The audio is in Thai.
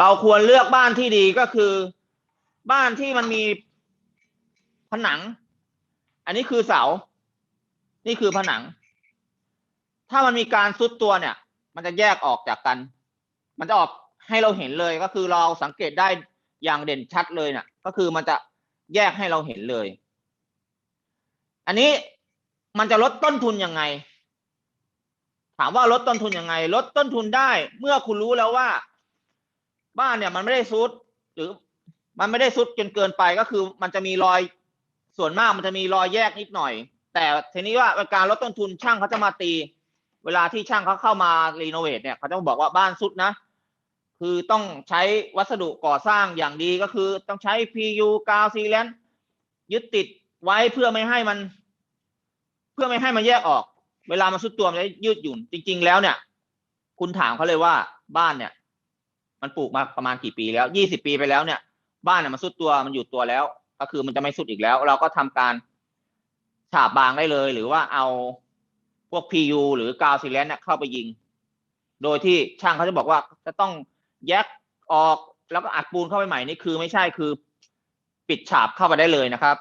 เราควรเลือกบ้านที่ดีก็คือ บ้านที่มันมีผนัง อันนี้คือเสา นี่คือผนัง ถ้ามันมีการซุดตัวเนี่ย มันจะแยกออกจากกัน มันจะออกให้เราเห็นเลยก็คือเราสังเกตได้อย่างเด่นชัดเลยเนี่ย ก็คือมันจะแยกให้เราเห็นเลย อันนี้มันจะลดต้นทุนยังไง ถามว่าลดต้นทุนยังไง ลดต้นทุนได้ เมื่อคุณรู้แล้วว่า บ้านเนี่ยมันไม่ได้ซุดหรือมันไม่ได้ซุดจนเกินไปก็คือ มันจะมีรอยส่วนมากมันจะมีรอยแยกนิดหน่อย แต่ทีนี้ว่าการลดต้นทุนช่างเขาจะมาตี เวลาที่ช่างเขาเข้ามารีโนเวทเนี่ยเขาจะบอกว่าบ้านซุดนะคือต้องใช้วัสดุก่อสร้างอย่างดีก็คือต้องใช้ PU กาวซีแลนยึดติดไว้เพื่อไม่ให้มัน เพื่อไม่ให้มันแยกออก เวลามันซุดตัวมันจะยืดหยุ่น จริง ๆ แล้วเนี่ย คุณถามเขาเลยว่าบ้านเนี่ย มันปลูกมาประมาณกี่ปีแล้วยี่สิบปีไปแล้วเนี่ย บ้านเนี่ยมันซุดตัวมันอยู่ตัวแล้ว ก็คือมันจะไม่สุดอีกแล้ว เราก็ทำการฉาบบางได้เลย หรือว่าเอาพวก PU หรือกาวซีแลนเนี่ยเข้าไปยิง โดยที่ช่างเขาจะบอกว่าจะต้องแยกออกแล้วก็อัดปูนเข้าไปใหม่นี่คือไม่ใช่คือ ปิดฉาบเข้าไปได้เลยนะครับ